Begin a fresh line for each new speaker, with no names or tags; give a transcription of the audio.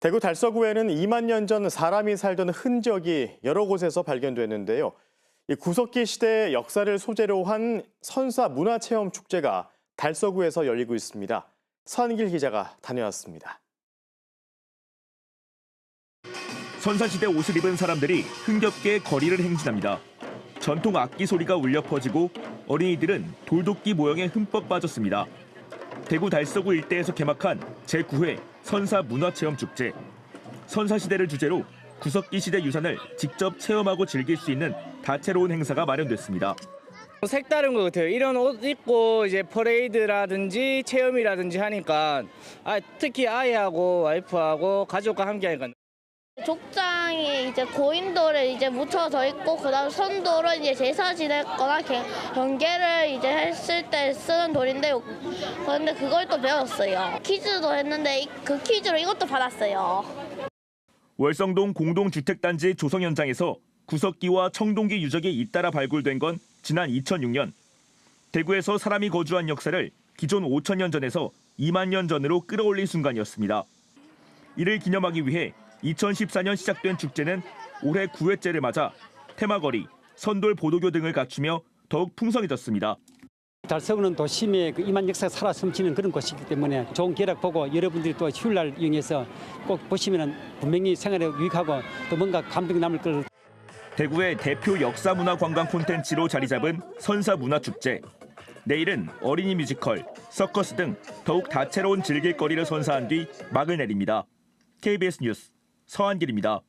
대구 달서구에는 2만 년 전 사람이 살던 흔적이 여러 곳에서 발견됐는데요. 이 구석기 시대의 역사를 소재로 한 선사 문화체험 축제가 달서구에서 열리고 있습니다. 서한길 기자가 다녀왔습니다.
선사시대 옷을 입은 사람들이 흥겹게 거리를 행진합니다. 전통 악기 소리가 울려 퍼지고 어린이들은 돌도끼 모형에 흠뻑 빠졌습니다. 대구 달서구 일대에서 개막한 제9회 선사 문화체험 축제. 선사시대를 주제로 구석기 시대 유산을 직접 체험하고 즐길 수 있는 다채로운 행사가 마련됐습니다.
색다른 것 같아요. 이런 옷 입고 이제 퍼레이드라든지 체험이라든지 하니까 아, 특히 아이하고 와이프하고 가족과 함께 하니까
족장이 이제 고인돌을 이제 묻혀져 있고 그다음 선돌은 이제 제사 지냈거나 개- 경계를 이제 했을 때 쓰는 돌인데 그런데 그걸 또 배웠어요. 퀴즈도 했는데 이- 그 퀴즈로 이것도 받았어요.
월성동 공동주택단지 조성 현장에서 구석기와 청동기 유적이 잇따라 발굴된 건 지난 2006년. 대구에서 사람이 거주한 역사를 기존 5천 년 전에서 2만 년 전으로 끌어올린 순간이었습니다. 이를 기념하기 위해 2014년 시작된 축제는 올해 9회째를 맞아 테마거리, 선돌 보도교 등을 갖추며 더욱 풍성해졌습니다.
달서구는 도심의 그 이만 역사가 살아 숨쉬는 그런 곳이기 때문에 좋은 기회를 보고 여러분들이 또 휴일날 이용해서 꼭 보시면은 분명히 생활에 유익하고 또 뭔가 감동이 남을 걸
대구의 대표 역사 문화 관광 콘텐츠로 자리 잡은 선사 문화 축제. 내일은 어린이 뮤지컬, 서커스 등 더욱 다채로운 즐길거리를 선사한 뒤 막을 내립니다. KBS 뉴스 서한길입니다.